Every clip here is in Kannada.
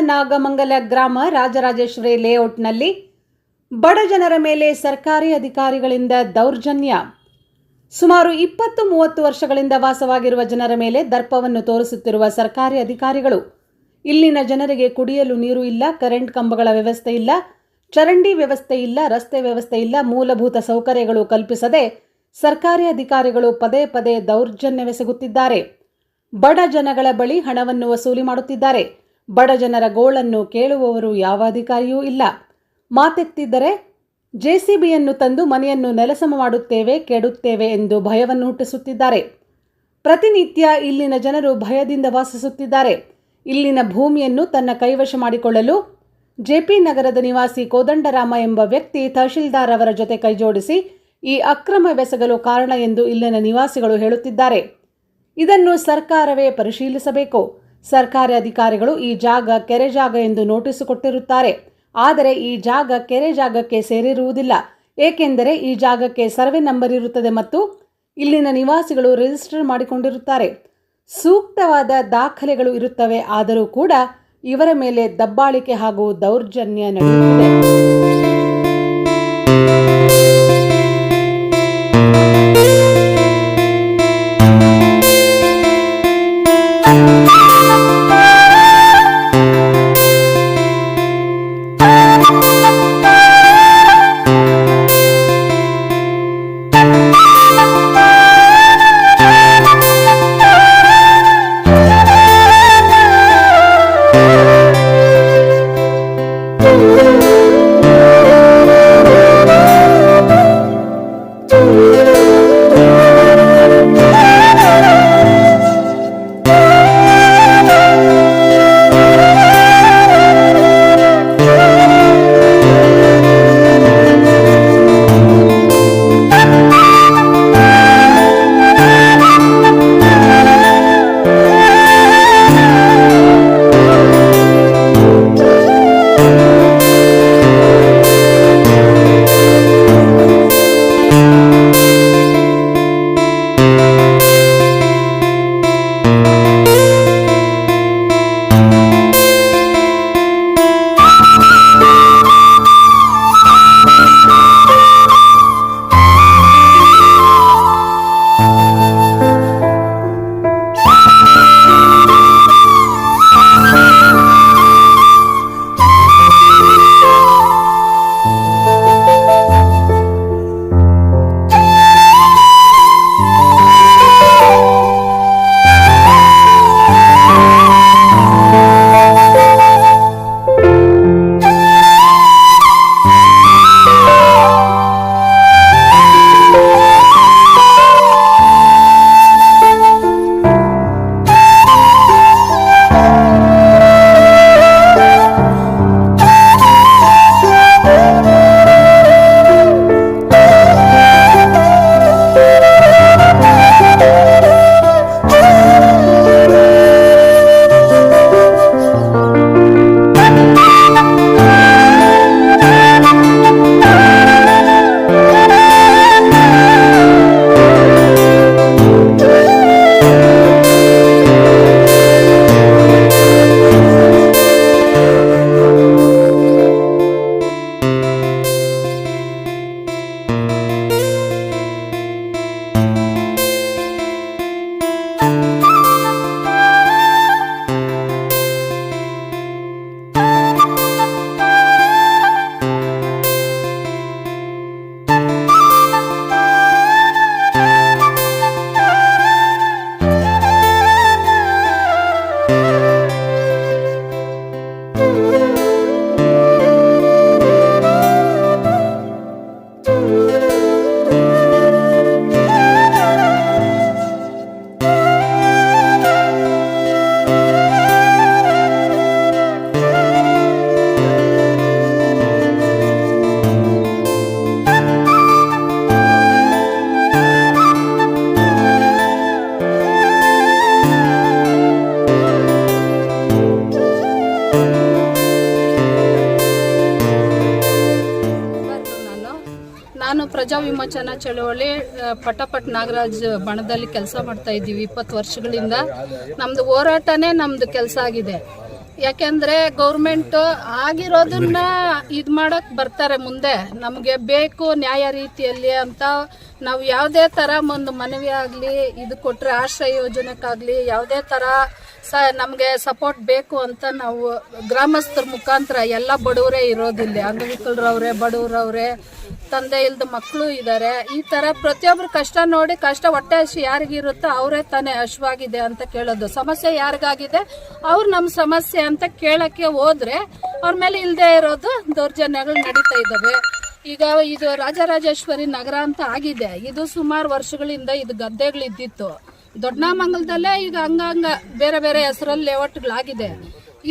ನಾಗಮಂಗಲ ಗ್ರಾಮ ರಾಜರಾಜೇಶ್ವರಿ ಲೇಔಟ್ನಲ್ಲಿ ಬಡ ಜನರ ಮೇಲೆ ಸರ್ಕಾರಿ ಅಧಿಕಾರಿಗಳಿಂದ ದೌರ್ಜನ್ಯ. ಸುಮಾರು ಇಪ್ಪತ್ತು ಮೂವತ್ತು ವರ್ಷಗಳಿಂದ ವಾಸವಾಗಿರುವ ಜನರ ಮೇಲೆ ದರ್ಪವನ್ನು ತೋರಿಸುತ್ತಿರುವ ಸರ್ಕಾರಿ ಅಧಿಕಾರಿಗಳು, ಇಲ್ಲಿನ ಜನರಿಗೆ ಕುಡಿಯಲು ನೀರು ಇಲ್ಲ, ಕರೆಂಟ್ ಕಂಬಗಳ ವ್ಯವಸ್ಥೆ ಇಲ್ಲ, ಚರಂಡಿ ವ್ಯವಸ್ಥೆ ಇಲ್ಲ, ರಸ್ತೆ ವ್ಯವಸ್ಥೆ ಇಲ್ಲ, ಮೂಲಭೂತ ಸೌಕರ್ಯಗಳು ಕಲ್ಪಿಸದೆ ಸರ್ಕಾರಿ ಅಧಿಕಾರಿಗಳು ಪದೇ ಪದೇ ದೌರ್ಜನ್ಯವೆಸಗುತ್ತಿದ್ದಾರೆ. ಬಡ ಜನಗಳ ಬಳಿ ಹಣವನ್ನು ವಸೂಲಿ ಮಾಡುತ್ತಿದ್ದಾರೆ. ಬಡ ಜನರ ಗೋಳನ್ನು ಕೇಳುವವರು ಯಾವ ಅಧಿಕಾರಿಯೂ ಇಲ್ಲ. ಮಾತೆತ್ತಿದ್ದರೆ ಜೆಸಿಬಿಯನ್ನು ತಂದು ಮನೆಯನ್ನು ನೆಲಸಮ ಮಾಡುತ್ತೇವೆ, ಕೆಡುತ್ತೇವೆ ಎಂದು ಭಯವನ್ನು ಹುಟ್ಟಿಸುತ್ತಿದ್ದಾರೆ ಪ್ರತಿನಿತ್ಯ ಇಲ್ಲಿನ ಜನರು ಭಯದಿಂದ ವಾಸಿಸುತ್ತಿದ್ದಾರೆ. ಇಲ್ಲಿನ ಭೂಮಿಯನ್ನು ತನ್ನ ಕೈವಶ ಮಾಡಿಕೊಳ್ಳಲು ಜೆಪಿ ನಗರದ ನಿವಾಸಿ ಕೋದಂಡರಾಮ ಎಂಬ ವ್ಯಕ್ತಿ ತಹಶೀಲ್ದಾರ್ ಅವರ ಜೊತೆ ಕೈಜೋಡಿಸಿ ಈ ಅಕ್ರಮವೆಸಗಲು ಕಾರಣ ಎಂದು ಇಲ್ಲಿನ ನಿವಾಸಿಗಳು ಹೇಳುತ್ತಿದ್ದಾರೆ. ಇದನ್ನು ಸರ್ಕಾರವೇ ಪರಿಶೀಲಿಸಬೇಕು. ಸರ್ಕಾರಿ ಅಧಿಕಾರಿಗಳು ಈ ಜಾಗ ಕೆರೆ ಜಾಗ ಎಂದು ನೋಟಿಸ್ ಕೊಟ್ಟಿರುತ್ತಾರೆ. ಆದರೆ ಈ ಜಾಗ ಕೆರೆ ಜಾಗಕ್ಕೆ ಸೇರಿರುವುದಿಲ್ಲ. ಏಕೆಂದರೆ ಈ ಜಾಗಕ್ಕೆ ಸರ್ವೆ ನಂಬರ್ ಇರುತ್ತದೆ ಮತ್ತು ಇಲ್ಲಿನ ನಿವಾಸಿಗಳು ರಿಜಿಸ್ಟರ್ ಮಾಡಿಕೊಂಡಿರುತ್ತಾರೆ. ಸೂಕ್ತವಾದ ದಾಖಲೆಗಳು ಇರುತ್ತವೆ. ಆದರೂ ಕೂಡ ಇವರ ಮೇಲೆ ದಬ್ಬಾಳಿಕೆ ಹಾಗೂ ದೌರ್ಜನ್ಯ ನಡೆಯುತ್ತಿದೆ. ನಾನು ಪ್ರಜಾ ವಿಮೋಚನಾ ಚಳವಳಿ ಪಟಪಟ್ ನಾಗರಾಜ್ ಬಣದಲ್ಲಿ ಕೆಲಸ ಮಾಡ್ತಾ ಇದ್ದೀವಿ ಇಪ್ಪತ್ತು ವರ್ಷಗಳಿಂದ. ನಮ್ಮದು ಹೋರಾಟನೇ ನಮ್ಮದು ಕೆಲಸ ಆಗಿದೆ. ಯಾಕೆಂದ್ರೆ ಗೌರ್ಮೆಂಟ್ ಆಗಿರೋದನ್ನ ಇದು ಮಾಡಕ್ ಬರ್ತಾರೆ ಮುಂದೆ. ನಮಗೆ ಬೇಕು ನ್ಯಾಯ ರೀತಿಯಲ್ಲಿ ಅಂತ ನಾವು ಯಾವುದೇ ತರ ಒಂದು ಮನವಿ ಆಗಲಿ, ಇದು ಕೊಟ್ಟರೆ ಆಶ್ರಯ ಯೋಜನೆಗಾಗಲಿ, ಯಾವುದೇ ತರ ಸ ನಮಗೆ ಸಪೋರ್ಟ್ ಬೇಕು ಅಂತ ನಾವು ಗ್ರಾಮಸ್ಥರ ಮುಖಾಂತರ ಎಲ್ಲ ಬಡವರೇ ಇರೋದಿಲ್ಲ. ಅಂಗವಿಕಲರವ್ರೆ, ಬಡವರವ್ರೆ ತಂದೆ ಇಲ್ದ ಮಕ್ಕಳು ಇದ್ದಾರೆ ಈ ತರ ಪ್ರತಿಯೊಬ್ರು ಕಷ್ಟ ನೋಡಿ ಕಷ್ಟ ಹೊಟ್ಟೆ ಹಸಿ ಯಾರಿಗಿರುತ್ತೋ ಅವರೇ ತಾನೇ ಹಶ್ವಾಗಿದೆ ಅಂತ ಕೇಳೋದು. ಸಮಸ್ಯೆ ಯಾರಿಗಾಗಿದೆ? ಅವ್ರು ನಮ್ಮ ಸಮಸ್ಯೆ ಅಂತ ಕೇಳಕ್ಕೆ ಹೋದ್ರೆ ಅವ್ರ ಮೇಲೆ ಇಲ್ಲದೆ ಇರೋದು ದೌರ್ಜನ್ಯಗಳು ನಡೀತಾ ಇದ್ದಾವೆ ಈಗ ಇದು ರಾಜರಾಜೇಶ್ವರಿ ನಗರ ಅಂತ ಆಗಿದೆ. ಇದು ಸುಮಾರು ವರ್ಷಗಳಿಂದ ಇದು ಗದ್ದೆಗಳಿದ್ದಿತ್ತು. ದೊಡ್ಡನಾಮಂಗಲದಲ್ಲೇ ಈಗ ಹಂಗಂಗ ಬೇರೆ ಬೇರೆ ಹೆಸರಲ್ಲಿ ಲೇಔಟ್ಗಳಾಗಿದೆ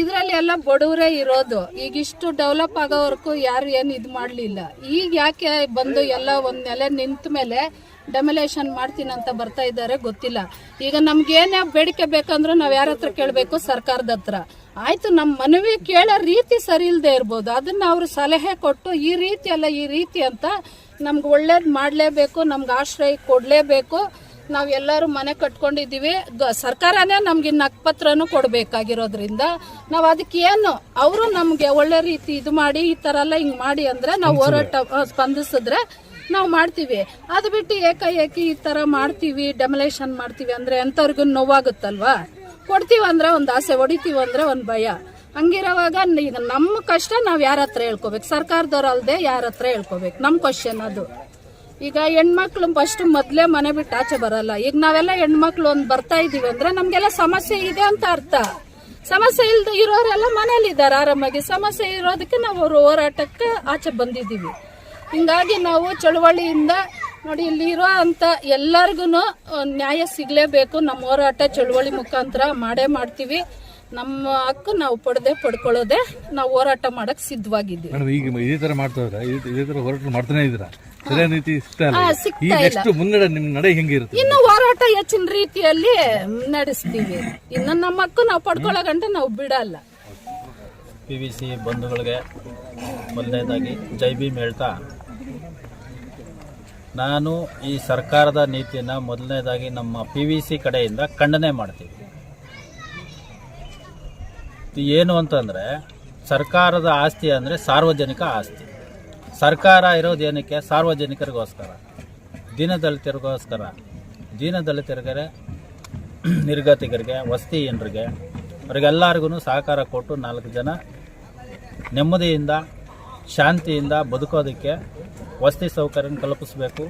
ಇದರಲ್ಲಿ ಎಲ್ಲ ಬಡವರೇ ಇರೋದು. ಈಗ ಇಷ್ಟು ಡೆವಲಪ್ ಆಗೋವರೆಗೂ ಯಾರು ಏನು ಇದು ಮಾಡಲಿಲ್ಲ. ಈಗ ಯಾಕೆ ಬಂದು ಎಲ್ಲ ಒಂದು ನೆಲೆ ನಿಂತ ಮೇಲೆ ಡೆಮಲೇಷನ್ ಮಾಡ್ತೀನಿ ಅಂತ ಬರ್ತಾ ಇದ್ದಾರೆ ಗೊತ್ತಿಲ್ಲ. ಈಗ ನಮ್ಗೇನೇ ಬೇಡಿಕೆ ಬೇಕಂದ್ರೂ ನಾವು ಯಾರ ಹತ್ರ ಕೇಳಬೇಕು? ಸರ್ಕಾರದ ಹತ್ರ. ಆಯ್ತು ನಮ್ಮ ಮನವಿ ಕೇಳೋ ರೀತಿ ಸರಿ ಇಲ್ಲದೆ ಇರ್ಬೋದು. ಅದನ್ನ ಅವರು ಸಲಹೆ ಕೊಟ್ಟು ಈ ರೀತಿ ಅಲ್ಲ ಈ ರೀತಿ ಅಂತ ನಮ್ಗೆ ಒಳ್ಳೇದು ಮಾಡಲೇಬೇಕು, ನಮ್ಗೆ ಆಶ್ರಯ ಕೊಡಲೇಬೇಕು. ನಾವು ಎಲ್ಲರೂ ಮನೆ ಕಟ್ಕೊಂಡಿದ್ದೀವಿ. ಗ- ಸರ್ಕಾರನೇ ನಮ್ಗೆ ನಕ್ಪತ್ರನೂ ಕೊಡಬೇಕಾಗಿರೋದ್ರಿಂದ ನಾವು ಅದಕ್ಕೆ ಏನು ಅವರು ನಮಗೆ ಒಳ್ಳೆ ರೀತಿ ಇದು ಮಾಡಿ ಈ ಥರ ಎಲ್ಲ ಹಿಂಗೆ ಮಾಡಿ ಅಂದರೆ ನಾವು ಹೋರಾಟ ಸ್ಪಂದಿಸಿದ್ರೆ ನಾವು ಮಾಡ್ತೀವಿ. ಅದು ಬಿಟ್ಟು ಏಕಾಏಕಿ ಈ ಥರ ಮಾಡ್ತೀವಿ ಡೆಮಲೇಷನ್ ಮಾಡ್ತೀವಿ ಅಂದರೆ ಎಂಥವ್ರಿಗೂ ನೋವಾಗುತ್ತಲ್ವಾ? ಕೊಡ್ತೀವಿ ಅಂದ್ರೆ ಒಂದು ಆಸೆ ಹೊಡಿತೀವಿ ಅಂದರೆ ಒಂದು ಭಯ. ಹಂಗಿರೋವಾಗ ಈಗ ನಮ್ಮ ಕಷ್ಟ ನಾವು ಯಾರ ಹತ್ರ ಹೇಳ್ಕೋಬೇಕು? ಸರ್ಕಾರದವ್ರು ಅಲ್ಲದೆ ಯಾರ ಹತ್ರ ಹೇಳ್ಕೋಬೇಕು? ನಮ್ಮ ಕ್ವಶನ್ ಅದು. ಈಗ ಹೆಣ್ಮಕ್ಳು ಫಸ್ಟ್ ಮೊದಲೇ ಮನೆ ಬಿಟ್ಟು ಆಚೆ ಬರಲ್ಲ. ಈಗ ನಾವೆಲ್ಲ ಹೆಣ್ಮಕ್ಳು ಒಂದು ಬರ್ತಾ ಇದೀವಿ ಅಂದ್ರೆ ನಮ್ಗೆಲ್ಲ ಸಮಸ್ಯೆ ಇದೆ ಅಂತ ಅರ್ಥ. ಸಮಸ್ಯೆ ಇಲ್ದ ಇರೋರೆಲ್ಲ ಮನೇಲಿ ಇದ್ದಾರೆ ಆರಾಮಾಗಿ. ಸಮಸ್ಯೆ ಇರೋದಕ್ಕೆ ನಾವು ಅವರು ಹೋರಾಟಕ್ಕೆ ಆಚೆ ಬಂದಿದ್ದೀವಿ. ಹಿಂಗಾಗಿ ನಾವು ಚಳುವಳಿಯಿಂದ ನೋಡಿ ಇಲ್ಲಿ ಇರೋ ಅಂತ ಎಲ್ಲರಿಗೂ ನ್ಯಾಯ ಸಿಗಲೇಬೇಕು. ನಮ್ಮ ಹೋರಾಟ ಚಳುವಳಿ ಮುಖಾಂತರ ಮಾಡೇ ಮಾಡ್ತೀವಿ. ನಮ್ಮ ಹಕ್ಕು ನಾವು ಪಡೆದೇ ಪಡ್ಕೊಳ್ಳೋದೆ ನಾವು ಹೋರಾಟ ಮಾಡಕ್ ಸಿದ್ಧವಾಗಿದ್ದೀವಿ. ಮೇಡಮ್ ಈಗ ಇದೇ ತರ ಮಾಡ್ತಾ ಇದ್ರ ಇದೇ ತರ ಹೋರಾಟ ಮಾಡ್ತಾನೆ ಇದ್ದೀರಾ ಸರಿಯಾದ ನೀತಿ ಸಿಗ್ತಾ ಇಲ್ಲ ಹಾ, ಈಗ ಸಿಗ್ತಾ ನೆಕ್ಸ್ಟ್ ಮುನ್ನಡೆ ನಿಮ್ ನಡೆ ಹೆಂಗಿರುತ್ತೆ ಇನ್ನು ಹೋರಾಟ ಹೆಚ್ಚಿನ ರೀತಿಯಲ್ಲಿ ನಡೆಸ್ತೀವಿ. ಇನ್ನು ನಮ್ಮ ಹಕ್ಕು ನಾವು ಪಡ್ಕೊಳ್ಳೋ ಗಂಟ ನಾವು ಬಿಡಲ್ಲ. ಪಿ ವಿ ಸಿ ಬಂಧುಗಳಿಗೆ ಮೊದಲನೇದಾಗಿ ಜೈ ಭೀಮ್ ಹೇಳ್ತಾ ನಾನು ಈ ಸರ್ಕಾರದ ನೀತಿಯನ್ನು ಮೊದಲನೇದಾಗಿ ನಮ್ಮ ಪಿ ವಿ ಸಿ ಕಡೆಯಿಂದ ಖಂಡನೆ ಮಾಡ್ತೀವಿ ಏನು ಅಂತಂದರೆ ಸರ್ಕಾರದ ಆಸ್ತಿ ಅಂದರೆ ಸಾರ್ವಜನಿಕ ಆಸ್ತಿ. ಸರ್ಕಾರ ಇರೋದು ಏನಕ್ಕೆ? ಸಾರ್ವಜನಿಕರಿಗೋಸ್ಕರ. ದೀನದಲಿತರಿಗೋಸ್ಕರ. ದೀನದಲಿತರಿಗೆ ನಿರ್ಗತಿಕರಿಗೆ ವಸತಿಹೀನರಿಗೆ ಅವರಿಗೆಲ್ಲರಿಗೂ ಸಹಕಾರ ಕೊಟ್ಟು ನಾಲ್ಕು ಜನ ನೆಮ್ಮದಿಯಿಂದ, ಶಾಂತಿಯಿಂದ ಬದುಕೋದಕ್ಕೆ ವಸತಿ ಸೌಕರ್ಯನ ಕಲ್ಪಿಸಬೇಕು.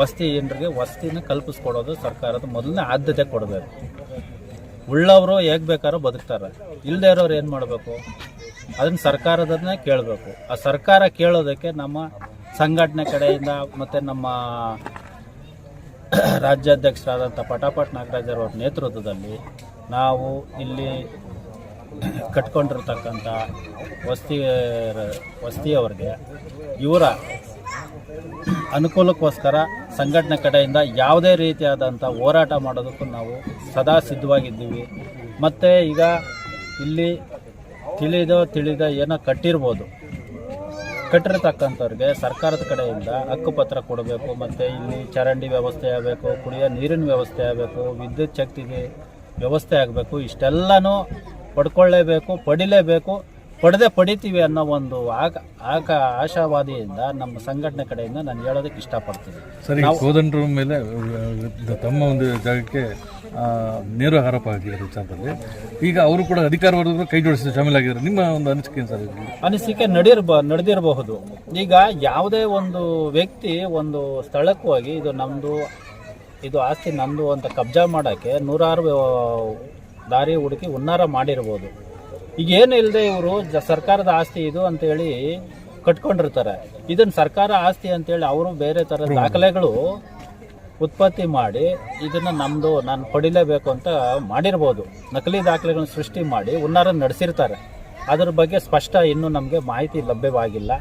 ವಸತಿಹೀನರಿಗೆ ವಸತಿನ ಕಲ್ಪಿಸ್ಕೊಡೋದು ಸರ್ಕಾರದ ಮೊದಲನೇ ಆದ್ಯತೆ ಕೊಡಬೇಕು. ಉಳ್ಳವರು ಹೇಗೆ ಬೇಕಾದ್ರೂ ಬದುಕ್ತಾರೆ. ಇಲ್ಲದೆ ಇರೋರು ಏನು ಮಾಡಬೇಕು? ಅದನ್ನು ಸರ್ಕಾರದನ್ನೇ ಕೇಳಬೇಕು. ಆ ಸರ್ಕಾರ ಕೇಳೋದಕ್ಕೆ ನಮ್ಮ ಸಂಘಟನೆ ಕಡೆಯಿಂದ ಮತ್ತು ನಮ್ಮ ರಾಜ್ಯಾಧ್ಯಕ್ಷರಾದಂಥ ಪಟಾಪಟ್ ನಾಗರಾಜರವ್ರ ನೇತೃತ್ವದಲ್ಲಿ ನಾವು ಇಲ್ಲಿ ಕಟ್ಕೊಂಡಿರ್ತಕ್ಕಂಥ ವಸ್ತಿ ವಸ್ತಿಯವ್ರಿಗೆ, ಇವರ ಅನುಕೂಲಕ್ಕೋಸ್ಕರ ಸಂಘಟನೆ ಕಡೆಯಿಂದ ಯಾವುದೇ ರೀತಿಯಾದಂಥ ಹೋರಾಟ ಮಾಡೋದಕ್ಕೂ ನಾವು ಸದಾ ಸಿದ್ಧವಾಗಿದ್ದೀವಿ. ಮತ್ತು ಈಗ ಇಲ್ಲಿ ತಿಳಿದೋ ತಿಳಿದ ಏನೋ ಕಟ್ಟಿರ್ಬೋದು. ಕಟ್ಟಿರ್ತಕ್ಕಂಥವ್ರಿಗೆ ಸರ್ಕಾರದ ಕಡೆಯಿಂದ ಹಕ್ಕುಪತ್ರ ಕೊಡಬೇಕು, ಮತ್ತು ಇಲ್ಲಿ ಚರಂಡಿ ವ್ಯವಸ್ಥೆ ಆಗಬೇಕು, ಕುಡಿಯೋ ನೀರಿನ ವ್ಯವಸ್ಥೆ ಆಗಬೇಕು, ವಿದ್ಯುತ್ ಶಕ್ತಿಗೆ ವ್ಯವಸ್ಥೆ ಆಗಬೇಕು, ಇಷ್ಟೆಲ್ಲನೂ ಪಡ್ಕೊಳ್ಳೇಬೇಕು, ಪಡಿಲೇಬೇಕು. ಪಡೆದೇ ಪಡಿತೀವಿ ಅನ್ನೋ ಒಂದು ಆಗ ಆಗ ಆಶಾವಾದಿಯಿಂದ ನಮ್ಮ ಸಂಘಟನೆ ಕಡೆಯಿಂದ ನಾನು ಹೇಳೋದಕ್ಕೆ ಇಷ್ಟಪಡ್ತೀನಿ. ಸರಿ ಕೋದಂಡ್ರ ಮೇಲೆ ತಮ್ಮ ಒಂದು ಜಾಗಕ್ಕೆ ನೇರ ಆರೋಪ ಆಗಿದೆ ವಿಚಾರದಲ್ಲಿ. ಈಗ ಅವರು ಕೂಡ ಅಧಿಕಾರ ವರ್ಗದ ಕೈ ಜೋಡಿಸಿ ಶಾಮೀಲಾಗಿದ್ದಾರೆ ನಿಮ್ಮ ಒಂದು ಅನಿಸಿಕೆ ಸರ್? ಅನಿಸಿಕೆ ನಡಿರ್ಬ ನಡೆದಿರಬಹುದು. ಈಗ ಯಾವುದೇ ಒಂದು ವ್ಯಕ್ತಿ ಒಂದು ಸ್ಥಳಕ್ಕೆ ಹೋಗಿ ಇದು ನಮ್ಮದು ಇದು ಆಸ್ತಿ ನಮ್ಮದು ಅಂತ ಕಬ್ಜಾ ಮಾಡೋಕ್ಕೆ ನೂರಾರು ದಾರಿ ಹುಡುಕಿ ಉನ್ನಾರ ಮಾಡಿರ್ಬೋದು. ಈಗ ಏನು ಇಲ್ಲದೆ ಇವರು ಜ ಸರ್ಕಾರದ ಆಸ್ತಿ ಇದು ಅಂತೇಳಿ ಕಟ್ಕೊಂಡಿರ್ತಾರೆ. ಇದನ್ನ ಸರ್ಕಾರ ಆಸ್ತಿ ಅಂತೇಳಿ ಅವರು ಬೇರೆ ಥರ ದಾಖಲೆಗಳು ಉತ್ಪತ್ತಿ ಮಾಡಿ ಇದನ್ನ ನಮ್ಮದು ನಾನು ಪಡಿಲೇಬೇಕು ಅಂತ ಮಾಡಿರ್ಬೋದು. ನಕಲಿ ದಾಖಲೆಗಳನ್ನ ಸೃಷ್ಟಿ ಮಾಡಿ ಉನ್ನಾರ ನಡೆಸಿರ್ತಾರೆ. ಅದ್ರ ಬಗ್ಗೆ ಸ್ಪಷ್ಟ ಇನ್ನೂ ನಮಗೆ ಮಾಹಿತಿ ಲಭ್ಯವಾಗಿಲ್ಲ.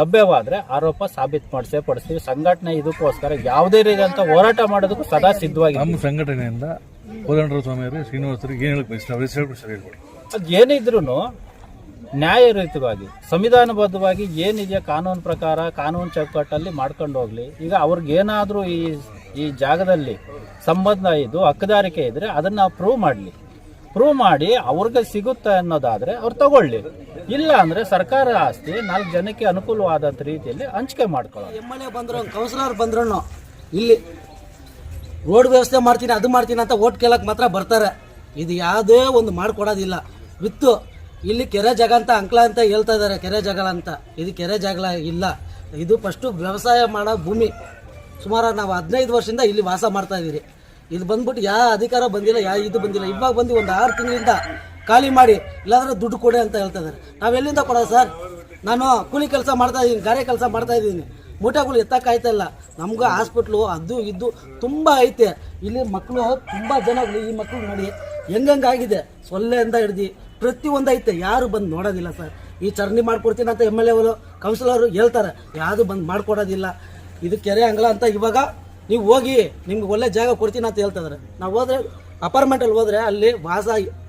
ಲಭ್ಯವಾದರೆ ಆರೋಪ ಸಾಬೀತು ಮಾಡಿಸೇ ಪಡಿಸ್ತೀವಿ. ಸಂಘಟನೆ ಇದಕ್ಕೋಸ್ಕರ ಯಾವುದೇ ರೀತಿಯಂತ ಹೋರಾಟ ಮಾಡೋದಕ್ಕೂ ಸದಾ ಸಿದ್ಧವಾಗಿ ನಮ್ಮ ಸಂಘಟನೆಯಿಂದ ಕೋದಂಡರ ಸ್ವಾಮಿಯವರು ಶ್ರೀನಿವಾಸರಿಗೆ ಏನು ಬಯಸ್ತಾರೆ? ಅದು ಏನಿದ್ರು ನ್ಯಾಯಯುತವಾಗಿ ಸಂವಿಧಾನಬದ್ಧವಾಗಿ ಏನಿದೆಯಾ ಕಾನೂನು ಪ್ರಕಾರ, ಕಾನೂನು ಚೌಕಟ್ಟಲ್ಲಿ ಮಾಡ್ಕೊಂಡು ಹೋಗಲಿ. ಈಗ ಅವ್ರಿಗೇನಾದರೂ ಈ ಈ ಜಾಗದಲ್ಲಿ ಸಂಬಂಧ ಇದ್ದು ಹಕ್ಕದಾರಿಕೆ ಇದ್ದರೆ ಅದನ್ನು ಪ್ರೂವ್ ಮಾಡಲಿ. ಪ್ರೂವ್ ಮಾಡಿ ಅವ್ರಿಗೆ ಸಿಗುತ್ತೆ ಅನ್ನೋದಾದರೆ ಅವ್ರು ತಗೊಳ್ಳಿ. ಇಲ್ಲ ಅಂದರೆ ಸರ್ಕಾರ ಆಸ್ತಿ ನಾಲ್ಕು ಜನಕ್ಕೆ ಅನುಕೂಲವಾದಂಥ ರೀತಿಯಲ್ಲಿ ಹಂಚಿಕೆ ಮಾಡ್ಕೊಳ್ಳೋದು. ಎಂ ಎಲ್ ಎ ಬಂದ್ರು, ಕೌನ್ಸಿಲರ್ ಬಂದ್ರು, ಇಲ್ಲಿ ರೋಡ್ ವ್ಯವಸ್ಥೆ ಮಾಡ್ತೀನಿ, ಅದು ಮಾಡ್ತೀನಿ ಅಂತ ಓಟ್ ಕೇಳಕ್ಕೆ ಮಾತ್ರ ಬರ್ತಾರೆ. ಇದು ಯಾವುದೇ ಒಂದು ಮಾಡ್ಕೊಡೋದಿಲ್ಲ. ವಿತ್ತು ಇಲ್ಲಿ ಕೆರೆ ಜಾಗ ಅಂತ ಅಂಕ್ಲ ಅಂತ ಹೇಳ್ತಾ ಇದ್ದಾರೆ ಕೆರೆ ಜಾಗಲ ಅಂತ. ಇದು ಕೆರೆ ಜಾಗಲ ಇಲ್ಲ. ಇದು ಫಸ್ಟು ವ್ಯವಸಾಯ ಮಾಡೋ ಭೂಮಿ. ಸುಮಾರು ನಾವು ಹದಿನೈದು ವರ್ಷದಿಂದ ಇಲ್ಲಿ ವಾಸ ಮಾಡ್ತಾ ಇದ್ದೀರಿ ಇದು ಬಂದ್ಬಿಟ್ಟು ಯಾವ ಅಧಿಕಾರ ಬಂದಿಲ್ಲ, ಯಾವ ಇದು ಬಂದಿಲ್ಲ. ಇವಾಗ ಬಂದು ಒಂದು ಆರು ತಿಂಗಳಿಂದ ಖಾಲಿ ಮಾಡಿ, ಇಲ್ಲಾಂದ್ರೆ ದುಡ್ಡು ಕೊಡಿ ಅಂತ ಹೇಳ್ತಾ ಇದ್ದಾರೆ ನಾವು ಎಲ್ಲಿಂದ ಕೊಡೋದು ಸರ್? ನಾನು ಕೂಲಿ ಕೆಲಸ ಮಾಡ್ತಾ ಇದ್ದೀನಿ ಗಾರೆ ಕೆಲಸ ಮಾಡ್ತಾ ಇದ್ದೀನಿ ಮೂಟೆಗಳು ಎತ್ತಕ್ಕಾಯ್ತಾ ಇಲ್ಲ. ನಮ್ಗೆ ಹಾಸ್ಪಿಟ್ಲು, ಅದು ಇದ್ದು ತುಂಬ ಐತೆ. ಇಲ್ಲಿ ಮಕ್ಕಳು, ತುಂಬ ಜನಗಳು ಈ ಮಕ್ಕಳು ನೋಡಿ ಹೆಂಗಂಗಾಗಿದೆ ಸೊಲ್ಲೆಯಿಂದ ಹಿಡ್ದು ಪ್ರತಿಯೊಂದು ಐತೆ ಯಾರು ಬಂದು ನೋಡೋದಿಲ್ಲ ಸರ್. ಈ ಚರ್ನಿ ಮಾಡ್ಕೊಡ್ತೀನಿ ಅಂತ ಎಂ ಎಲ್ ಎಗಳು ಕೌನ್ಸಿಲರು ಹೇಳ್ತಾರೆ. ಯಾರು ಬಂದು ಮಾಡ್ಕೊಡೋದಿಲ್ಲ. ಇದು ಕೆರೆ ಅಂಗಲ ಅಂತ ಇವಾಗ ನೀವು ಹೋಗಿ ನಿಮ್ಗೆ ಒಳ್ಳೆ ಜಾಗ ಕೊಡ್ತೀನಿ ಅಂತ ಹೇಳ್ತಾರೆ ನಾವು ಹೋದ್ರೆ ಅಪಾರ್ಟ್ಮೆಂಟಲ್ಲಿ ಹೋದ್ರೆ ಅಲ್ಲಿ ವಾಸ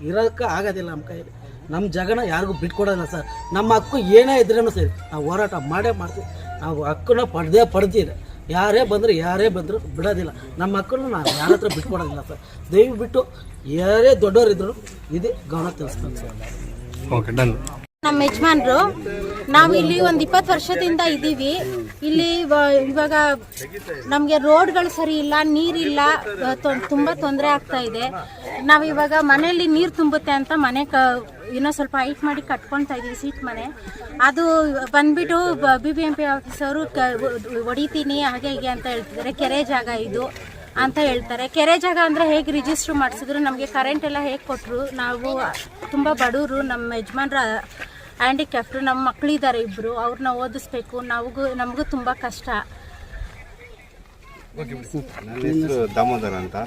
ಇರೋಕ್ಕೆ ಆಗೋದಿಲ್ಲ ನಮ್ಮ ಕೈಯಲ್ಲಿ. ನಮ್ಮ ಜಾಗನ ಯಾರಿಗೂ ಬಿಟ್ಕೊಡೋಲ್ಲ ಸರ್. ನಮ್ಮ ಹಕ್ಕು ಏನೇ ಇದ್ರೂ ಸರಿ. ನಾವು ಹೋರಾಟ ಮಾಡೇ ಮಾಡ್ತೀವಿ. ನಾವು ಹಕ್ಕನ್ನ ಪಡೆದೇ ಪಡ್ತೀರಿ ಯಾರೇ ಬಂದರೂ ಯಾರೇ ಬಂದರೂ ಬಿಡೋದಿಲ್ಲ. ನಮ್ಮ ಹಕ್ಕನ್ನು ನಾವು ಯಾರ ಹತ್ರ ಬಿಟ್ಕೊಡೋದಿಲ್ಲ ಸರ್. ದಯವಿಟ್ಟು ಯಾರೇ ದೊಡ್ಡವರಿದ್ರು ಇದು ಗಮನ ತಿಳಿಸ್ಬೇಕು. ಸರ್ ಓಕೆ ಡನ್ ನಮ್ಮ ಯಜಮಾನ್ರು ನಾವು ಇಲ್ಲಿ ಒಂದು ಇಪ್ಪತ್ತು ವರ್ಷದಿಂದ ಇದ್ದೀವಿ ಇಲ್ಲಿ ಇವ- ಇವಾಗ ನಮಗೆ ರೋಡ್ಗಳು ಸರಿ ಇಲ್ಲ ನೀರಿಲ್ಲ ಅಹ್, ತೊಂ- ತುಂಬಾ ತೊಂದರೆ ಆಗ್ತಾ ಇದೆ. ನಾವು ಇವಾಗ ಮನೆಯಲ್ಲಿ ನೀರು ತುಂಬುತ್ತೆ ಅಂತ ಮನೆ ಕ ಇನ್ನೂ ಸ್ವಲ್ಪ ಐಟ್ ಮಾಡಿ ಕಟ್ಕೊಳ್ತಾ ಇದೀವಿ ಸೀಟ್ ಮನೆ. ಅದು ಬಂದ್ಬಿಟ್ಟು B B M P officer ಕ ಹೊಡಿತೀನಿ ಹಾಗೆ ಹೀಗೆ ಅಂತ ಹೇಳ್ತಿದ್ದಾರೆ. ಕೆರೆ ಜಾಗ ಇದು. ಅಂತ ಹೇಳ್ತಾರೆ. ಕೆರೆ ಜಾಗ ಅಂದರೆ ಹೇಗೆ ರಿಜಿಸ್ಟ್ರ್ ಮಾಡಿಸಿದ್ರು? ನಮಗೆ ಕರೆಂಟ್ ಎಲ್ಲ ಹೇಗೆ ಕೊಟ್ಟರು ನಾವು ತುಂಬ ಬಡವರು ನಮ್ಮ ಯಜಮಾನ್ರ ಹ್ಯಾಂಡಿಕ್ಯಾಪ್ಟು ನಮ್ಮ ಮಕ್ಕಳಿದ್ದಾರೆ ಇಬ್ಬರು ಅವ್ರನ್ನ ಓದಿಸ್ಬೇಕು. ನಮಗೂ ನಮಗೂ ತುಂಬ ಕಷ್ಟ. ದಾಮೋದರ ಅಂತ.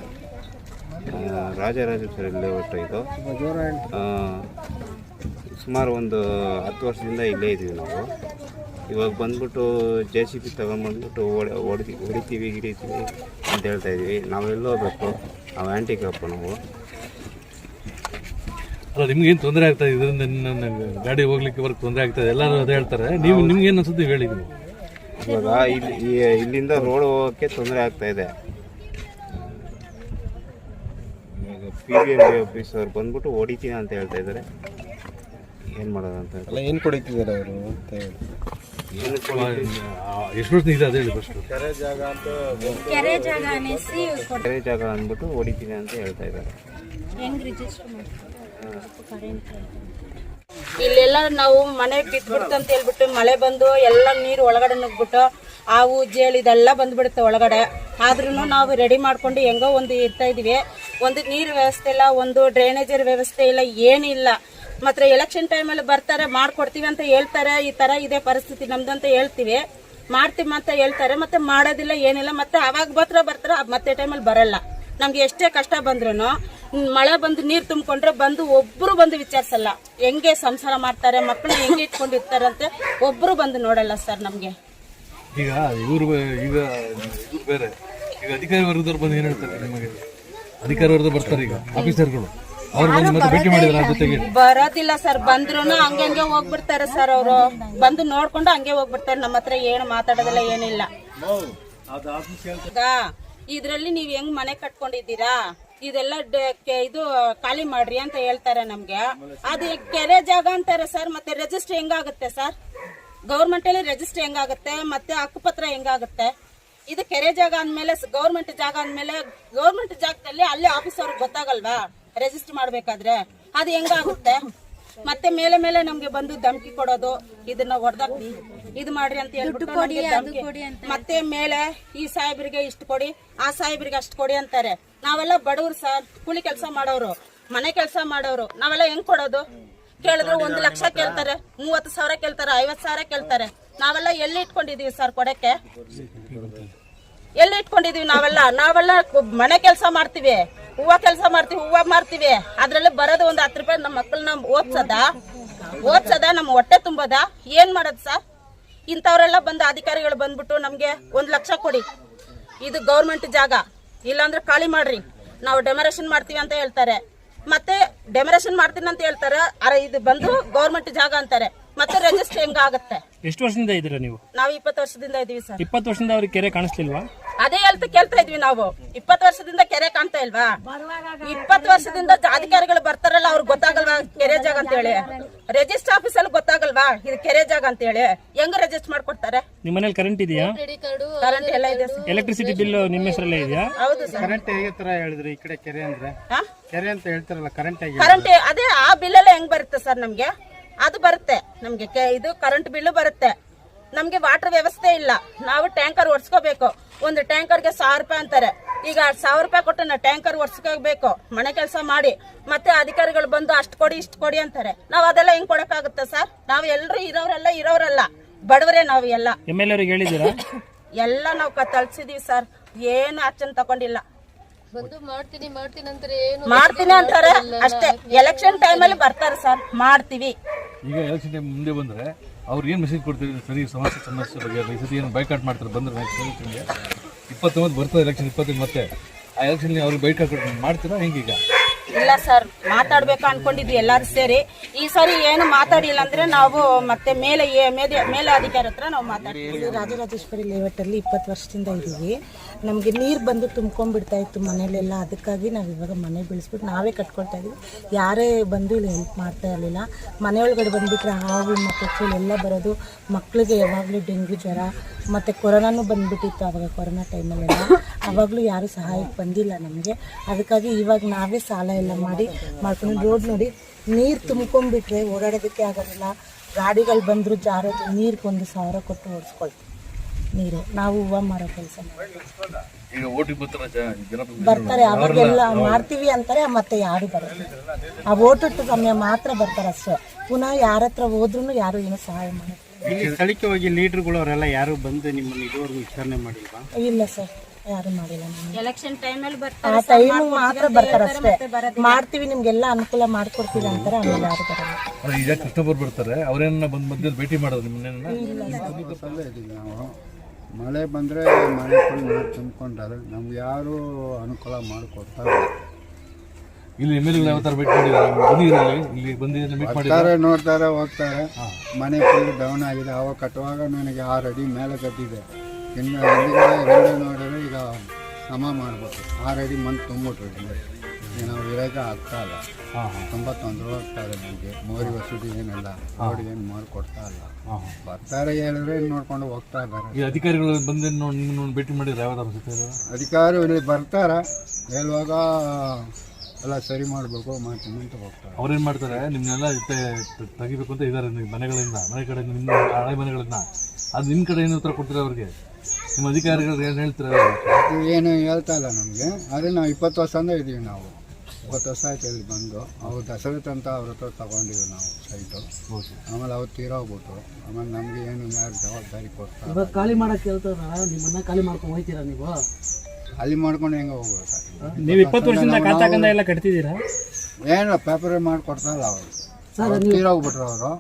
ರಾಜರಾಜೇಶ್ವರಲ್ಲಿ ಇದು. ಸುಮಾರು ಒಂದು ಹತ್ತು ವರ್ಷದಿಂದ ಇಲ್ಲೇ ಇದ್ದೀವಿ ನಾವು. ಇವಾಗ ಬಂದ್ಬಿಟ್ಟು ಜೆ ಸಿ ಬಿ ತಗೊಂಬಂದ್ಬಿಟ್ಟು ಓಡಿ ಹೊಡಿ ಹೊಡಿತೀವಿ ಹಿಡಿತೀವಿ ಅಂತ ಹೇಳ್ತಾ ಇದ್ದೀವಿ. ನಾವೆಲ್ಲ ಹೋಗ್ಬೇಕು. ನಾವು ಆ್ಯಂಟಿಕಪ್ಪ ನಾವು. ಅಲ್ಲ ನಿಮ್ಗೇನು ಏನು ತೊಂದರೆ ಆಗ್ತಾ ಇದೆ? ಇದರಿಂದ ನನ್ನ ಗಾಡಿ ಹೋಗ್ಲಿಕ್ಕೆ ಬರಕ್ಕೆ ತೊಂದರೆ ಆಗ್ತದೆ ಇದೆ. ಎಲ್ಲರೂ ಅದೇ ಹೇಳ್ತಾರೆ. ನೀವು ನಿಮ್ಗೆ ಏನು ಅನ್ಸುತ್ತೆ ಹೇಳಿ ನೀವು? ಇವಾಗ ಇಲ್ಲಿ ಈ- ಇಲ್ಲಿಂದ ರೋಡ್ ಹೋಗೋಕ್ಕೆ ತೊಂದರೆ ಆಗ್ತಾ ಇದೆ. ಇವಾಗ P B M B office ಅವ್ರು ಬಂದ್ಬಿಟ್ಟು ಹೊಡಿತೀನಿ ಅಂತ ಹೇಳ್ತಾ ಇದ್ದಾರೆ. ಏನು ಮಾಡೋದಂತ ಅಂತ ಅಲ್ಲ ಏನು ಕೊಡಿತಿದ್ದಾರೆ ಅವರು ಅಂತ ಹೇಳಿ. ಎಷ್ಟು ವರ್ಷ ಇದೆ ಹೇಳಿ ಫಸ್ಟ್ ಕೆರೆ ಜಾಗ ಅನ್ನಿಸಿ ಕೆರೆ ಜಾಗ ಅಂದ್ಬಿಟ್ಟು ಹೊಡಿತೀನಿ ಅಂತ ಹೇಳ್ತಾ ಇದ್ದಾರೆ. ಹೆಂಗ್ ರಿಜಿಸ್ಟರ್ ಇಲ್ಲೆಲ್ಲ ನಾವು ಮನೆ ಬಿದ್ಬಿಡ್ತು ಅಂತ ಹೇಳ್ಬಿಟ್ಟು ಮಳೆ ಬಂದು ಎಲ್ಲ ನೀರು ಒಳಗಡೆ ನುಗ್ಬಿಟ್ಟು ಹಾವು ಜೇಳು ಇದೆಲ್ಲ ಬಂದ್ಬಿಡುತ್ತೆ ಒಳಗಡೆ. ಆದ್ರೂ ನಾವು ರೆಡಿ ಮಾಡ್ಕೊಂಡು ಹೆಂಗೋ ಒಂದು ಇರ್ತಾ ಇದೀವಿ. ಒಂದು ನೀರು ವ್ಯವಸ್ಥೆ ಇಲ್ಲ ಒಂದು ಡ್ರೈನೇಜರ್ ವ್ಯವಸ್ಥೆ ಇಲ್ಲ ಏನಿಲ್ಲ. ಮಾತ್ರ ಎಲೆಕ್ಷನ್ ಟೈಮಲ್ಲಿ ಬರ್ತಾರೆ, ಮಾಡ್ಕೊಡ್ತೀವಿ ಅಂತ ಹೇಳ್ತಾರೆ. ಈ ತರ ಇದೆ ಪರಿಸ್ಥಿತಿ ನಮ್ದು ಅಂತ ಹೇಳ್ತೀವಿ. ಮಾಡ್ತೀವಿ ಅಂತ ಹೇಳ್ತಾರೆ, ಮತ್ತೆ ಮಾಡೋದಿಲ್ಲ, ಏನಿಲ್ಲ. ಮತ್ತೆ ಅವಾಗ ಮಾತ್ರ ಬರ್ತಾರೆ ಮತ್ತೆ ಟೈಮಲ್ಲಿ ಬರಲ್ಲ. ನಮ್ಗೆ ಎಷ್ಟೇ ಕಷ್ಟ ಬಂದ್ರು ಮಳೆ ಬಂದು ನೀರು ತುಂಬಿಕೊಂಡ್ರೆ ಬಂದು ಒಬ್ರು ಬಂದು ವಿಚಾರಿಸಲ್ಲ. ಹೆಂಗೆ ಸಂಸಾರ ಮಾಡ್ತಾರೆ ಮಕ್ಕಳು ಹೆಂಗೆ ಇಟ್ಕೊಂಡಿರ್ತಾರೆ ಅಂತ ಒಬ್ರು ಬಂದು ನೋಡಲ್ಲ ಸರ್ ನಮ್ಗೆ. ಈಗ ಇವರು ಈಗ ಬೇರೆ. ಈಗ ಅಧಿಕಾರಿ ವರ್ಗದವ್ರು ಬಂದು ಏನು ಹೇಳ್ತಾರೆ ನಿಮಗೆ? ಅಧಿಕಾರಿ ಬರ್ತಾರೆ ಈಗ ಆಫೀಸರ್ಗಳು ಬರೋದಿಲ್ಲ ಸರ್. ಬಂದ್ರು ಹಂಗಂಗೆ ಹೋಗ್ಬಿಡ್ತಾರೆ ಸರ್ ಅವರು. ಬಂದು ನೋಡ್ಕೊಂಡು ಹಂಗೆ ಹೋಗ್ಬಿಡ್ತಾರೆ. ನಮ್ಮ ಹತ್ರ ಏನು ಮಾತಾಡೋದಿಲ್ಲ ಏನಿಲ್ಲ. ಇದ್ರಲ್ಲಿ ನೀವ್ ಹೆಂಗ್ ಮನೆ ಕಟ್ಕೊಂಡಿದ್ದೀರಾ? ಇದೆಲ್ಲ ಇದು ಖಾಲಿ ಮಾಡ್ರಿ ಅಂತ ಹೇಳ್ತಾರೆ ನಮ್ಗೆ. ಅದು ಕೆರೆ ಜಾಗ ಅಂತಾರೆ ಸರ್. ಮತ್ತೆ ರಿಜಿಸ್ಟರ್ ಹೆಂಗಾಗುತ್ತೆ ಸರ್? ಗೌರ್ಮೆಂಟ್ ಅಲ್ಲಿ ರಿಜಿಸ್ಟರ್ ಹೆಂಗಾಗುತ್ತೆ? ಮತ್ತೆ ಹಕ್ಕುಪತ್ರ ಹೆಂಗಾಗುತ್ತೆ? ಇದು ಕೆರೆ ಜಾಗ ಅಂದ್ಮೇಲೆ ಗೌರ್ಮೆಂಟ್ ಜಾಗ ಅಂದ್ಮೇಲೆ ಗೌರ್ಮೆಂಟ್ ಜಾಗದಲ್ಲಿ ಅಲ್ಲೇ ಆಫೀಸ್ ಅವ್ರಿಗೆ ಗೊತ್ತಾಗಲ್ವಾ? ರಿಜಿಸ್ಟರ್ ಮಾಡ್ಬೇಕಾದ್ರೆ ಅದು ಹೆಂಗಾಗುತ್ತೆ? ಮತ್ತೆ ಮೇಲೆ ಮೇಲೆ ನಮ್ಗೆ ಬಂದು ಧಮಕಿ ಕೊಡೋದು ಇದನ್ನ ಹೊಡೆದಾಕ್ತಿ ಇದು ಮಾಡ್ರಿ ಅಂತ ಹೇಳ್ಬಿಟ್ಟು ನಮ್ಗೆ ಧಮ್ಕಿ. ಮತ್ತೆ ಮೇಲೆ ಈ ಸಾಹೇಬ್ರಿಗೆ ಇಷ್ಟು ಕೊಡಿ ಆ ಸಾಹೇಬ್ರಿಗೆ ಅಷ್ಟು ಕೊಡಿ ಅಂತಾರೆ. ನಾವೆಲ್ಲ ಬಡವ್ರು ಸರ್ ಕೂಲಿ ಕೆಲಸ ಮಾಡೋರು ಮನೆ ಕೆಲಸ ಮಾಡೋರು ನಾವೆಲ್ಲ ಹೆಂಗ್ ಕೊಡೋದು? ಕೇಳಿದ್ರೆ ಒಂದು ಲಕ್ಷ ಕೇಳ್ತಾರೆ ಮೂವತ್ತು ಸಾವಿರ ಕೇಳ್ತಾರೆ ಐವತ್ತು ಸಾವಿರ ಕೇಳ್ತಾರೆ. ನಾವೆಲ್ಲ ಎಲ್ಲಿ ಇಟ್ಕೊಂಡಿದೀವಿ ಸರ್ ಕೊಡಕ್ಕೆ? ಎಲ್ಲಿ ಇಟ್ಕೊಂಡಿದೀವಿ ನಾವೆಲ್ಲ? ನಾವೆಲ್ಲ ಮನೆ ಕೆಲಸ ಮಾಡ್ತೀವಿ. ಹೂವ ಕೆಲಸ ಮಾಡ್ತೀವಿ, ಹೂವ ಮಾರ್ತೀವಿ. ಅದ್ರಲ್ಲಿ ಬರೋದು ಒಂದು ಹತ್ತು ರೂಪಾಯಿ ನಮ್ಮ ಮಕ್ಕಳನ್ನ ಓದ್ಸದ. ಓದ್ಸದ ನಮ್ಮ ಹೊಟ್ಟೆ ತುಂಬದ. ಏನ್ ಮಾಡೋದು ಸರ್? ಇಂಥವ್ರೆಲ್ಲ ಬಂದು ಅಧಿಕಾರಿಗಳು ಬಂದ್ಬಿಟ್ಟು ನಮಗೆ ಒಂದು ಲಕ್ಷ ಕೊಡಿ. ಇದು ಗೌರ್ಮೆಂಟ್ ಜಾಗ. ಇಲ್ಲಾಂದ್ರೆ ಖಾಲಿ ಮಾಡ್ರಿ. ನಾವು ಡೆಮರೇಷನ್ ಮಾಡ್ತೀವಿ ಅಂತ ಹೇಳ್ತಾರೆ. ಮತ್ತೆ ಡೆಮರೇಷನ್ ಮಾಡ್ತೀನಿ ಅಂತ ಹೇಳ್ತಾರೆ. ಅರೆ, ಇದು ಬಂದು ಗೌರ್ಮೆಂಟ್ ಜಾಗ ಅಂತಾರೆ. ಮತ್ತೆ ರಿಜಿಸ್ಟರ್ ಹೆಂಗಾಗತ್ತೆ? ಎಷ್ಟು ವರ್ಷದಿಂದ ಇದ್ದೀರಾ ನೀವು? ನಾವು ಇಪ್ಪತ್ತು ವರ್ಷದಿಂದ ಇದೀವಿ ಸರ್. ಇಪ್ಪತ್ತು ವರ್ಷದಿಂದ ಅವ್ರಿಗೆ ಕೆರೆ ಕಾಣಿಸ್ಲಿಲ್ವಾ? ಅದೇ ಹೇಳ್ತಾ ಕೇಳ್ತಾ ಇದ್ವಿ ನಾವು. ಇಪ್ಪತ್ತು ವರ್ಷದಿಂದ ಕೆರೆ ಕಾಣ್ತಾ ಇಲ್ವಾ? ಇಪ್ಪತ್ತು ವರ್ಷದಿಂದ ಅಧಿಕಾರಿಗಳು ಬರ್ತಾರಲ್ಲ ಅವ್ರಿಗೆ ಗೊತ್ತಾಗಲ್ವಾ ಕೆರೆ ಜಾಗ ಅಂತ ಹೇಳಿ ರಿಜಿಸ್ಟರ್ ಆಫೀಸಲ್ಲಿ ಗೊತ್ತಾಗಲ್ವಾ ಇದು ಕೆರೆ ಜಾಗ ಅಂತ ಹೇಳಿ ಹೆಂಗ್ ರಿಜಿಸ್ಟರ್ ಮಾಡ್ಕೊಡ್ತಾರೆ? ನಿಮ್ಮ ಮನೇಲಿ ಕರೆಂಟ್ ಇದೆಯಾ? ಕರೆಂಟ್ ಎಲ್ಲ ಇದೆ ಸರ್. ಎಲೆಕ್ಟ್ರಿಸಿಟಿ ಬಿಲ್ ನಿಮ್ಮ ಹೆಸರಲ್ಲೇ ಇದೆಯಾ? ಹೌದು ಸರ್. ಕರೆಂಟ್ ಹೇಗೆ ತರ ಹೇಳಿದ್ರಿ ಈ ಕಡೆ ಕೆರೆ ಅಂದ್ರೆ? ಕೆರೆ ಅಂತ ಹೇಳ್ತಾರಲ್ಲ ಕರೆಂಟ್ ಕರೆಂಟ್ ಅದೇ ಆ ಬಿಲ್ ಎಲ್ಲ ಹೆಂಗ್ ಬರುತ್ತೆ ಸರ್ ನಮ್ಗೆ? ಅದು ಬರುತ್ತೆ. ನಮ್ಗೆ ಕೆ- ಇದು ಕರೆಂಟ್ ಬಿಲ್ ಬರುತ್ತೆ. ನಮ್ಗೆ ವಾಟರ್ ವ್ಯವಸ್ಥೆ ಇಲ್ಲ. ನಾವು ಟ್ಯಾಂಕರ್ ಒಡ್ಸ್ಕೋಬೇಕು ಒಂದು ಟ್ಯಾಂಕರ್ಗೆ ಸಾವಿರ ರೂಪಾಯಿ ಅಂತಾರೆ. ಈಗ ಸಾವಿರ ರೂಪಾಯಿ ಕೊಟ್ಟು ನಾವು ಟ್ಯಾಂಕರ್ ಒಡ್ಸ್ಕೋಬೇಕು ಮನೆ ಕೆಲಸ ಮಾಡಿ. ಮತ್ತೆ ಅಧಿಕಾರಿಗಳು ಬಂದು ಅಷ್ಟು ಕೊಡಿ ಇಷ್ಟು ಕೊಡಿ ಅಂತಾರೆ. ನಾವು ಅದೆಲ್ಲ ಹೆಂಗ್ ಕೊಡಕ್ಕಾಗುತ್ತೆ ಸರ್? ನಾವು ಎಲ್ಲರೂ ಇರೋರೆಲ್ಲ ಇರೋರಲ್ಲ. ಬಡವರೇ ನಾವು ಎಲ್ಲ. ಎಲ್ಲ ನಾವು ಕ ತಳ್ಸಿದೀವಿ ಸರ್. ಏನು ಅಚ್ಚನ್ ತಗೊಂಡಿಲ್ಲ. ಮಾಡ್ತೀನಿ ಅಂತಾರೆ ಅಷ್ಟೇ. ಎಲೆಕ್ಷನ್ ಟೈಮಲ್ಲಿ ಬರ್ತಾರೆ ಸರ್. ಮಾಡ್ತೀವಿ. ಈಗ ಎಲೆಕ್ಷನ್ ಟೈಮ್ ಮುಂದೆ ಬಂದರೆ ಅವ್ರು ಏನು ಮೆಸೇಜ್ ಕೊಡ್ತೀರಿ ಸರಿ ಸಮಸ್ಯೆ ಸಮಸ್ಯೆ ಬಗ್ಗೆ ಈ ಸತಿ ಏನು ಬೈಕಾಟ್ ಮಾಡ್ತಾರೆ ಬಂದರೆ ನೆಕ್ಸ್ಟ್ ಎಲೆಕ್ಷನ್ಗೆ ಇಪ್ಪತ್ತೊಂಬತ್ತು ಬರ್ತದೆ ಎಲೆಕ್ಷನ್ ಇಪ್ಪತ್ತೈದು ಮತ್ತೆ. ಆ ಎಲೆಕ್ಷನ್ಗೆ ಅವ್ರಿಗೆ ಬೈಕಾಟ್ ಮಾಡ್ತೀರಾ? ಈಗ ಇಲ್ಲ ಸರ್ ಮಾತಾಡ್ಬೇಕು ಅನ್ಕೊಂಡಿದ್ವಿ ಎಲ್ಲರೂ ಸೇರಿ. ಈ ಸರಿ ಏನು ಮಾತಾಡಿಲ್ಲ ಅಂದ್ರೆ ನಾವು ಮತ್ತೆ ಮೇಲೆ ಮೇಲೆ- ಮೇಲೆ ಅಧಿಕಾರಿ ಹತ್ರ ನಾವು ಮಾತಾಡ್ತೀವಿ. ರಾಜರಾಜೇಶ್ವರಿ ರಾಜರಾಜೇಶ್ವರಿ ಲೇಔಟಲ್ಲಿ ಇಪ್ಪತ್ತು ವರ್ಷದಿಂದ ಇದ್ದೀವಿ. ನಮಗೆ ನೀರು ಬಂದು ತುಂಬ್ಕೊಂಡ್ಬಿಡ್ತಾ ಇತ್ತು ಮನೇಲೆಲ್ಲ. ಅದಕ್ಕಾಗಿ ನಾವು ಇವಾಗ ಮನೆ ಬೆಳೆಸ್ಬಿಟ್ಟು ನಾವೇ ಕಟ್ಕೊಳ್ತಾ ಇದ್ವಿ. ಯಾರೇ ಬಂದು ಇಲ್ಲಿ ಹೆಲ್ಪ್ ಮಾಡ್ತಾ ಇರಲಿಲ್ಲ. ಮನೆಯೊಳಗಡೆ ಬಂದುಬಿಟ್ರೆ ಹಾವು, ಮತ್ತು ಎಲ್ಲ ಬರೋದು. ಮಕ್ಕಳಿಗೆ ಯಾವಾಗಲೂ ಡೆಂಗ್ಯೂ ಜ್ವರ, ಮತ್ತು ಕೊರೋನಾನು ಬಂದುಬಿಟ್ಟಿತ್ತು ಆವಾಗ ಕೊರೋನಾ ಟೈಮಲ್ಲೆಲ್ಲ. ಆವಾಗಲೂ ಯಾರೂ ಸಹಾಯಕ್ಕೆ ಬಂದಿಲ್ಲ ನಮಗೆ. ಅದಕ್ಕಾಗಿ ಇವಾಗ ನಾವೇ ಸಾಲ ಎಲ್ಲ ಮಾಡಿ ಮಾಡ್ಕೊಂಡು ರೋಡ್ ನೋಡಿ ನೀರು ತುಂಬ್ಕೊಂಡ್ಬಿಟ್ರೆ ಓಡಾಡೋದಕ್ಕೆ ಆಗೋದಿಲ್ಲ ಗಾಡಿಗಳು ಬಂದರೂ ಜಾರೋದು ನೀರಿಗೆ ಒಂದು ಸಾವಿರ ಕೊಟ್ಟು ಓಡಿಸ್ಕೊಳ್ತೀವಿ. ನೀರು. ನಾವು ಹೂವ ಮಾರೋ ಕೆಲಸ ಈಗ ಓಟಿಗೆ ಬರ್ತಾರ ಬರ್ತಾರೆ ಅವಾಗೆಲ್ಲ ಮಾಡ್ತೀವಿ ಅಂತಾರೆ ಮತ್ತೆ ಯಾರು ಬರಲ್ಲ. ಆ ಓಟುಟ್ಟು ಸಮಯ ಮಾತ್ರ ಬರ್ತಾರೆ ಅಷ್ಟೇ. ಪುನಃ ಯಾರ ಹತ್ರ ಹೋದ್ರೂ ಯಾರು ಏನು ಸಹಾಯ ಮಾಡೋದು ಹೋಗಿ ಲೀಡರ್ಗಳು ಅವರೆಲ್ಲ ಯಾರು ಬಂದು ನಿಮ್ಮನ್ನು ಇದುವರೆಗೂ ವಿಚಾರಣೆ ಮಾಡಿಲ್ವಾ? ಇಲ್ಲ ಸರ್ ಯಾರು ಮಾಡಿಲ್ಲ ಎಲೆಕ್ಷನ್ ಟೈಮಲ್ಲಿ ಆ ಬರ್ತಾರೆ ಟೈಮ್ ಮಾತ್ರ ಬರ್ತಾರೆ ಅಷ್ಟೇ. ಮಾಡ್ತೀವಿ ನಿಮ್ಗೆಲ್ಲ ಅನುಕೂಲ ಮಾಡ್ಕೊಡ್ತೀವಿ ಅಂತಾರೆ ಆಮೇಲೆ ಯಾರು ಬರಲ್ಲ. ಈಗ ಕೃಷ್ಣಪ್ಪರು ಬರ್ತಾರೆ ಅವ್ರೇನ ಬಂದು ಮಧ್ಯದಲ್ಲಿ ಭೇಟಿ ಮಾಡೋದು ನಾವು. ಮಳೆ ಬಂದರೆ ಮಳೆ ಫುಲ್ ನೀರು ತುಂಬಿಕೊಂಡಾರೆ ನಮ್ಗೆ ಯಾರು ಅನುಕೂಲ ಮಾಡಿಕೊಡ್ತಾರೆ ಇಲ್ಲಿ. ಎಂ ಎಲ್ ಯಾವ ಥರ ಭೇಟಿ ಇಲ್ಲಿ? ಬಂದಿದ್ದಾರೆ ಬರ್ತಾರೆ ನೋಡ್ತಾರೆ ಹೋಗ್ತಾರೆ. ಮನೆ ಫುಲ್ ಡೌನ್ ಆಗಿದೆ. ಅವಾಗ ಕಟ್ಟುವಾಗ ನನಗೆ ಆರು ಅಡಿ ಮೇಲೆ ಕಟ್ಟಿದೆ ಇನ್ನು ಹಿಂದಿನ ಹಿಂದೆ ನೋಡಿದ್ರೆ ಈಗ ಸಮ ಮಾಡ್ಬೇಕು ಆರು ಅಡಿ ಮಂತ್ ತುಂಬಿಟ್ರು ನಾವು ಇರೋಕೆ ಆಗ್ತಾ ಇಲ್ಲ. ತುಂಬ ತೊಂದರೆ ಆಗ್ತಾ ಇದೆ ನಮಗೆ. ಮೋರಿ ವಸತಿ ಏನಿಲ್ಲ. ಅವ್ರಿಗೆ ಏನು ಮಾಡಿಕೊಡ್ತಾ ಇಲ್ಲ. ಬರ್ತಾರೆ ಹೇಳಿದ್ರೆ ನೋಡ್ಕೊಂಡು ಹೋಗ್ತಾ ಇದ್ದಾರೆ. ಈ ಅಧಿಕಾರಿಗಳು ಬಂದು ನೋಡಿ ಭೇಟಿ ಮಾಡಿದ್ರೆ ಯಾವ್ದು ಅನಿಸುತ್ತೆ ಅಧಿಕಾರಿ ಇಲ್ಲಿ ಬರ್ತಾರೆ. ಹೇಳುವಾಗ ಎಲ್ಲ ಸರಿ ಮಾಡಬೇಕು ಮಾಡ್ತೀನಿ ಅಂತ ಹೋಗ್ತಾರೆ. ಅವ್ರೇನ್ ಮಾಡ್ತಾರೆ ನಿಮ್ಮನ್ನೆಲ್ಲ ತೆಗಿಬೇಕು ಅಂತ ಇದ್ದಾರೆ ನಿಮ್ಮ ಮನೆಗಳಿಂದ. ಮನೆ ಕಡೆ ನಿಮ್ಮ ಹಳೆ ಮನೆಗಳನ್ನ. ಅದು ನಿಮ್ಮ ಕಡೆ ಏನು ಉತ್ತರ ಕೊಡ್ತಾರೆ ಅವ್ರಿಗೆ? ನಿಮ್ಮ ಅಧಿಕಾರಿಗಳು ಏನು ಹೇಳ್ತಾರೆ ಅದು ಏನು ಹೇಳ್ತಾ ಇಲ್ಲ ನಮಗೆ. ಆದರೆ ನಾವು ಇಪ್ಪತ್ತು ವರ್ಷದಿಂದ ಇದ್ದೀವಿ ನಾವು. ಇಪ್ಪತ್ತು ವರ್ಷ ಆಯ್ತು ಇಲ್ಲಿ ಬಂದು. ಅವ್ರು ದಸರತ್ ಅಂತ ಅವ್ರ ಹತ್ರ ತಗೊಂಡಿದ್ವಿ ನಾವು ಸೈಟು. ಆಮೇಲೆ ಅವ್ರು ತೀರೋಗ್ಬಿಟ್ರು ಆಮೇಲೆ ನಮಗೆ ಏನು ಯಾರು ಜವಾಬ್ದಾರಿ ಕೊಡ್ತಾರೆ ಇವಾಗ ಖಾಲಿ ಮಾಡಕ್ಕೆ ಹೇಳ್ತಾರ ನಿಮ್ಮನ್ನ ಖಾಲಿ ಮಾಡ್ಕೊಂಡು ಹೋಯ್ತೀರಾ ನೀವು? ಅಲ್ಲಿ ಮಾಡ್ಕೊಂಡು ಹೆಂಗೆ ಹೋಗ್ಬೇಕು ನೀವು ಇಪ್ಪತ್ತು ವರ್ಷದಿಂದ ಖಾತಾ ಕಂದ ಎಲ್ಲ ಕಟ್ತಿದ್ದೀರಾ? ಏನು ಪೇಪರ್ ಮಾಡ್ಕೊಡ್ತಾರಲ್ಲ ಅವರು. ತೀರ ತೀರೋಗ್ಬಿಟ್ರು ಅವರು.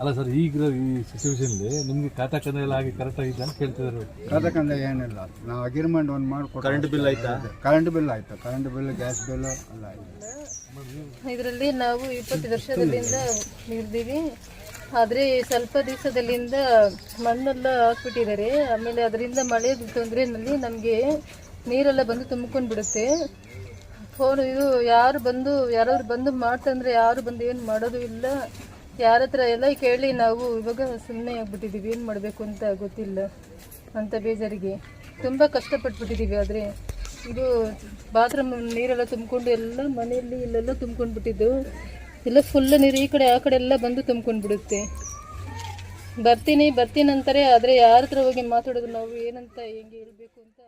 ಅಲ್ಲ ಸರ್ ಈಗ ಈ ಸಿಚುವೇಶನ್ಲಿ ನಿಮಗೆ ಖಾತಾ ಕಂದಾಯ ಎಲ್ಲ ಆಗಿ ಕರೆಕ್ಟ್ ಆಗಿದೆ ಅಂತ ಕೇಳ್ತಿದ್ದಾರೆ ಕಂದಾಯ ಏನಿಲ್ಲ. ನಾವು ಅಗ್ರಿಮೆಂಟ್ ಒಂದು ಮಾಡಿಕೊಟ್ಟು ಕರೆಂಟ್ ಬಿಲ್ ಆಯ್ತಾ? ಕರೆಂಟ್ ಬಿಲ್ ಆಯ್ತು. ಕರೆಂಟ್ ಬಿಲ್ ಗ್ಯಾಸ್ ಬಿಲ್ ಎಲ್ಲ ಆಯ್ತು. ಇದರಲ್ಲಿ ನಾವು ಇಪ್ಪತ್ತು ವರ್ಷದಲ್ಲಿಂದ ಇರ್ತೀವಿ. ಆದರೆ ಸ್ವಲ್ಪ ದಿವಸದಲ್ಲಿಂದ ಮಣ್ಣೆಲ್ಲ ಹಾಕ್ಬಿಟ್ಟಿದ್ದಾರೆ. ಆಮೇಲೆ ಅದರಿಂದ ಮಳೆ ತೊಂದರೆಯಲ್ಲಿ ನಮಗೆ ನೀರೆಲ್ಲ ಬಂದು ತುಂಬ್ಕೊಂಡು ಬಿಡುತ್ತೆ ಫೋನ್ ಇದು ಯಾರು ಬಂದು ಯಾರಾದ್ರು ಬಂದು ಮಾಡ್ತಂದ್ರೆ ಯಾರು ಬಂದು ಏನು ಮಾಡೋದು ಇಲ್ಲ. ಯಾರ ಹತ್ರ ಎಲ್ಲ ಕೇಳಿ ನಾವು ಇವಾಗ ಸುಮ್ಮನೆ ಆಗ್ಬಿಟ್ಟಿದ್ದೀವಿ ಏನು ಮಾಡಬೇಕು ಅಂತ ಗೊತ್ತಿಲ್ಲ. ಅಂತ ಬೇಜಾರಿಗೆ. ತುಂಬ ಕಷ್ಟಪಟ್ಬಿಟ್ಟಿದ್ದೀವಿ ಆದರೆ ಇದು ಬಾತ್ರೂಮ್ ನೀರೆಲ್ಲ ತುಂಬಿಕೊಂಡು ಎಲ್ಲ ಮನೆಯಲ್ಲಿ ಇಲ್ಲೆಲ್ಲ ತುಂಬ್ಕೊಂಡು ಬಿಟ್ಟಿದ್ದು ಎಲ್ಲ ಫುಲ್ ನೀರು ಈ ಕಡೆ ಆ ಕಡೆ ಎಲ್ಲ ಬಂದು ತುಂಬ್ಕೊಂಡ್ಬಿಡುತ್ತೆ. ಬರ್ತೀನಿ ಬರ್ತೀನಿ ಅಂತಾರೆ. ಆದರೆ ಯಾರ ಹತ್ರ ಹೋಗಿ ಮಾತಾಡೋದು ನಾವು ಏನಂತ ಹೆಂಗೆ ಇರಬೇಕು ಅಂತ